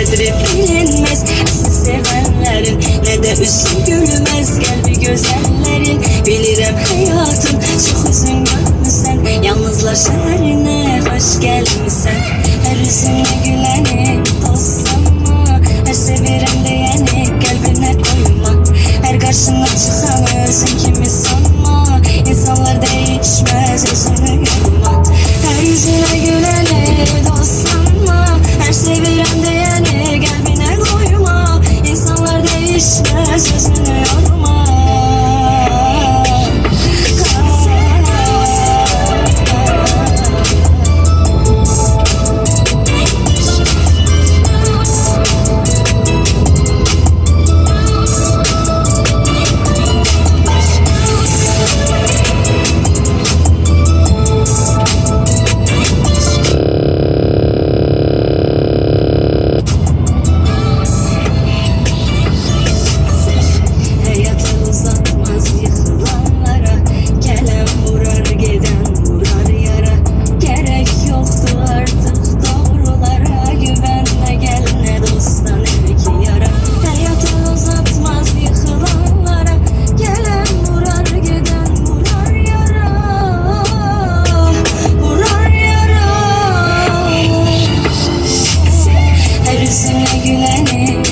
kadri bilinmez Sizi sevenlerin. Ne de üstü gülmez Kalbi gözellerin bilirim hayatım Çok üzün görmüşsen yalnızlar şehrine hoş gelmişsen Her üzümle gülen நிலனே